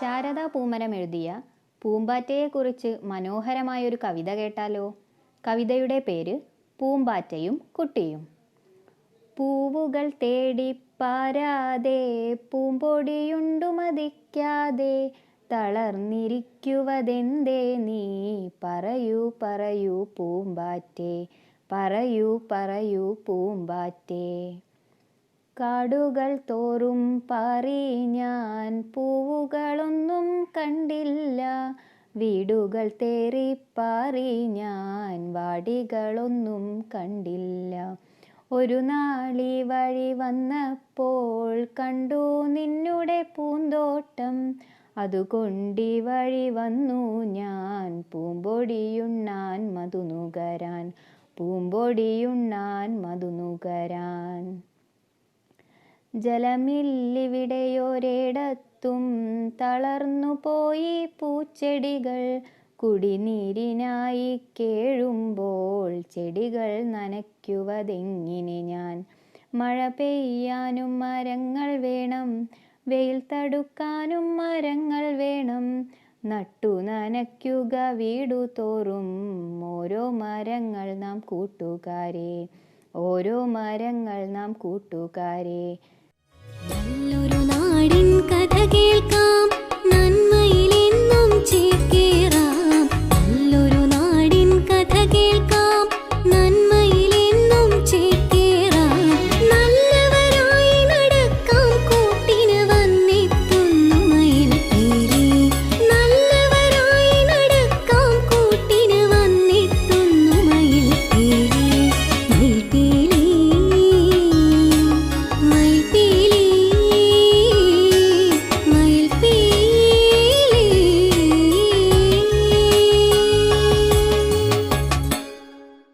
ശാരദാ പൂമരം എഴുതിയ പൂമ്പാറ്റയെക്കുറിച്ച് മനോഹരമായൊരു കവിത കേട്ടാലോ? കവിതയുടെ പേര് പൂമ്പാറ്റയും കുട്ടിയും. പൂവുകൾ തേടി പാരാതെ പൂമ്പൊടിയുണ്ടു മതിക്കാതെ തളർന്നിരിക്കുവതെന്തേ നീ? പറയൂ പറയൂ പൂമ്പാറ്റേ പറയൂ പറയൂ പൂമ്പാറ്റേ. കാടുകൾ തോറും പാറി ഞാൻ പൂവുകളൊന്നും കണ്ടില്ല. വീടുകൾ തേറി പാറി ഞാൻ വാടികളൊന്നും കണ്ടില്ല. ഒരു നാളി വഴി വന്നപ്പോൾ കണ്ടു നിന്നുടെ പൂന്തോട്ടം. അതുകൊണ്ടി വഴി വന്നു ഞാൻ പൂമ്പൊടിയുണ്ണാൻ മധുനുകരാൻ. പൂമ്പൊടിയുണ്ണാൻ മധുനുകരാൻ. ജലമില്ലിവിടെയൊരിടത്തും തളർന്നു പോയി പൂച്ചെടികൾ. കുടിനീരിനായി കേഴുമ്പോൾ ചെടികൾ നനയ്ക്കുവതെങ്ങിനെ ഞാൻ. മഴ പെയ്യാനും മരങ്ങൾ വേണം. വെയിൽ തടുക്കാനും മരങ്ങൾ വേണം. നട്ടു നനയ്ക്കുക വീടു തോറും ഓരോ മരങ്ങൾ നാം കൂട്ടുകാരെ. ഓരോ മരങ്ങൾ നാം കൂട്ടുകാരെ. നല്ലൊരു നാടിൻ